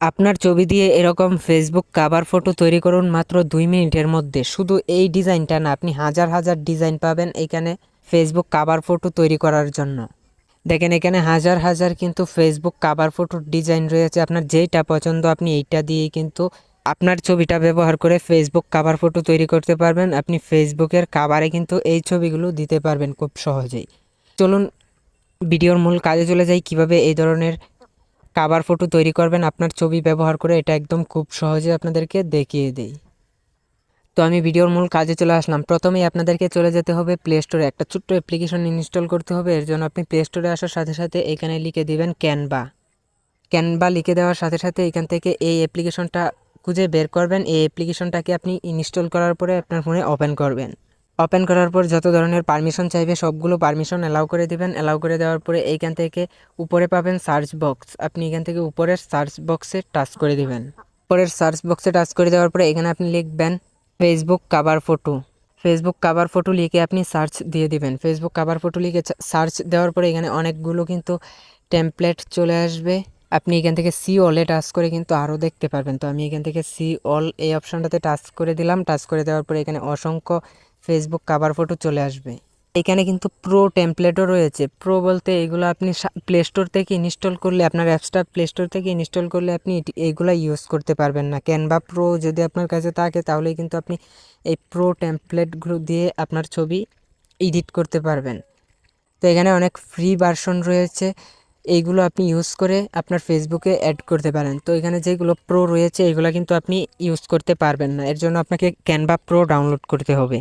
আপনার ছবি দিয়ে এরকম ফেসবুক কাভার ফটো তৈরি করুন মাত্র দুই মিনিটের মধ্যে। শুধু এই ডিজাইনটা না, আপনি হাজার হাজার ডিজাইন পাবেন এখানে ফেসবুক কাভার ফটো তৈরি করার জন্য। দেখেন এখানে হাজার হাজার কিন্তু ফেসবুক কাভার ফটোর ডিজাইন রয়েছে। আপনার যেইটা পছন্দ আপনি এইটা দিয়েই কিন্তু আপনার ছবিটা ব্যবহার করে ফেসবুক কাভার ফটো তৈরি করতে পারবেন। আপনি ফেসবুকের কাভারে কিন্তু এই ছবিগুলো দিতে পারবেন খুব সহজেই। চলুন, ভিডিওর মূল কাজে চলে যাই। কীভাবে এই ধরনের কাভার ফটো তৈরি করবেন, আপনার ছবি ব্যবহার করে এটা একদম খুব সহজে আপনাদেরকে দেখিয়ে দেই। তো আমি ভিডিওর মূল কাজে চলে আসলাম। প্রথমেই আপনাদেরকে চলে যেতে হবে প্লে স্টোরে একটা ছোট্ট অ্যাপ্লিকেশন ইনস্টল করতে হবে। এর জন্য আপনি প্লে স্টোরে আসার সাথে সাথে এখানে লিখে দিবেন ক্যানভা ক্যানভা লিখে দেওয়ার সাথে সাথে এখান থেকে এই অ্যাপ্লিকেশনটা খুঁজে বের করবেন। এই অ্যাপ্লিকেশনটাকে আপনি ইনস্টল করার পরে আপনার ফোনে ওপেন করবেন। ওপেন করার পর যত ধরনের পারমিশন চাইবে, সবগুলো পারমিশন অ্যালাউ করে দিবেন। অ্যালাউ করে দেওয়ার পরে এইখান থেকে উপরে পাবেন সার্চ বক্স আপনি এখান থেকে উপরের সার্চ বক্সে টাচ করে দিবেন। উপরের সার্চ বক্সে টাচ করে দেওয়ার পরে এখানে আপনি লিখবেন Facebook cover photo Facebook cover photo লিখে আপনি সার্চ দিয়ে দিবেন। ফেসবুক কাভার ফটো লিখে সার্চ দেওয়ার পরে এখানে অনেকগুলো কিন্তু টেমপ্লেট চলে আসবে। আপনি এখান থেকে সি অলে টাচ করে কিন্তু আরও দেখতে পারবেন। তো আমি এখান থেকে সি অল এই অপশানটাতে টাচ করে দিলাম। টাচ করে দেওয়ার পরে এখানে অসংখ্য ফেসবুক কাভার ফটো চলে আসবে। এখানে কিন্তু প্রো টেমপ্লেটও রয়েছে। প্রো বলতে এগুলো আপনি প্লে স্টোর থেকে ইনস্টল করলে, আপনার অ্যাপসটা প্লে স্টোর থেকে ইনস্টল করলে আপনি এইগুলো ইউজ করতে পারবেন না। ক্যানভা প্রো যদি আপনার কাছে থাকে, তাহলেই কিন্তু আপনি এই প্রো টেমপ্লেটগুলো দিয়ে আপনার ছবি এডিট করতে পারবেন। তো এখানে অনেক ফ্রি ভার্সন রয়েছে। এইগুলো আপনি ইউজ করে আপনার ফেসবুকে অ্যাড করতে পারেন। তো এখানে যেগুলো প্রো রয়েছে, এগুলো কিন্তু আপনি ইউজ করতে পারবেন না। এর জন্য আপনাকে ক্যানভা প্রো ডাউনলোড করতে হবে।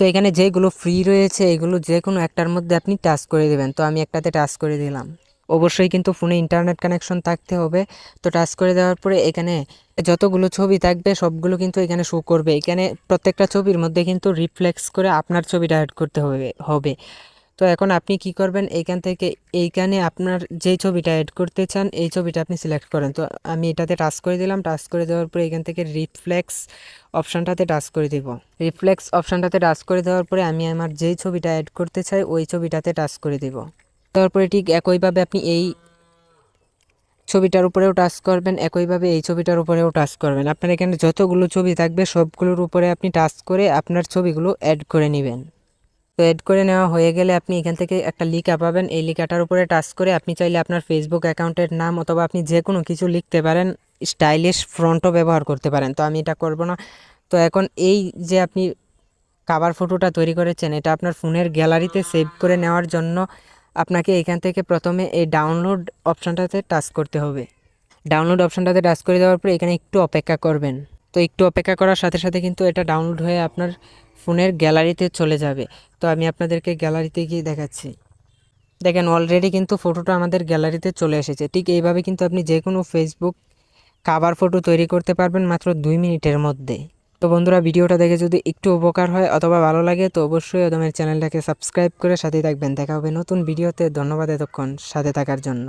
তো এখানে যেগুলো ফ্রি রয়েছে, এগুলো যে কোনো একটার মধ্যে আপনি টাচ করে দেবেন। তো আমি একটাতে টাচ করে দিলাম। অবশ্যই কিন্তু ফোনে ইন্টারনেট কানেকশন থাকতে হবে। তো টাচ করে দেওয়ার পরে এখানে যতগুলো ছবি থাকবে, সবগুলো কিন্তু এখানে শো করবে। এখানে প্রত্যেকটা ছবির মধ্যে কিন্তু রিফ্লেক্স করে আপনার ছবিটা অ্যাড করতে হবে হবে। তো এখন আপনি কি করবেন? এইখান থেকে এইখানে আপনার যেই ছবিটা অ্যাড করতে চান, এই ছবিটা আপনি সিলেক্ট করেন। তো আমি এটাতে টাচ করে দিলাম। টাচ করে দেওয়ার পরে এখান থেকে রিফ্লেক্স অপশানটাতে টাচ করে দেব। রিফ্লেক্স অপশানটাতে টাচ করে দেওয়ার পরে আমি আমার যেই ছবিটা অ্যাড করতে চাই, ওই ছবিটাতে টাচ করে দেব। তারপরে ঠিক একইভাবে আপনি এই ছবিটার উপরেও টাচ করবেন, একইভাবে এই ছবিটার উপরেও টাচ করবেন। আপনার এখানে যতগুলো ছবি থাকবে, সবগুলোর উপরে আপনি টাচ করে আপনার ছবিগুলো অ্যাড করে নেবেন। তো অ্যাড করে নেওয়া হয়ে গেলে আপনি এখান থেকে একটা লিখা পাবেন। এই লিখাটার উপরে টাচ করে আপনি চাইলে আপনার ফেসবুক অ্যাকাউন্টের নাম অথবা আপনি যে কোনো কিছু লিখতে পারেন, স্টাইলিশ ফ্রন্টও ব্যবহার করতে পারেন। তো আমি এটা করব না। তো এখন এই যে আপনি কাভার ফটোটা তৈরি করেছেন, এটা আপনার ফোনের গ্যালারিতে সেভ করে নেওয়ার জন্য আপনাকে এখান থেকে প্রথমে এই ডাউনলোড অপশানটাতে টাচ করতে হবে। ডাউনলোড অপশানটাতে টাচ করে দেওয়ার পরে এখানে একটু অপেক্ষা করবেন। তো একটু অপেক্ষা করার সাথে সাথে কিন্তু এটা ডাউনলোড হয়ে আপনার ফোনের গ্যালারিতে চলে যাবে। তো আমি আপনাদেরকে গ্যালারিতে গিয়ে দেখাচ্ছি। দেখেন অলরেডি কিন্তু ফটোটা আমাদের গ্যালারিতে চলে এসেছে। ঠিক এইভাবে কিন্তু আপনি যে কোনো ফেসবুক কাভার ফটো তৈরি করতে পারবেন মাত্র দুই মিনিটের মধ্যে। তো বন্ধুরা, ভিডিওটা দেখে যদি একটু উপকার হয় অথবা ভালো লাগে, তো অবশ্যই ওদমের চ্যানেলটাকে সাবস্ক্রাইব করে সাথে থাকবেন। দেখা হবে নতুন ভিডিওতে। ধন্যবাদ এতক্ষণ সাথে থাকার জন্য।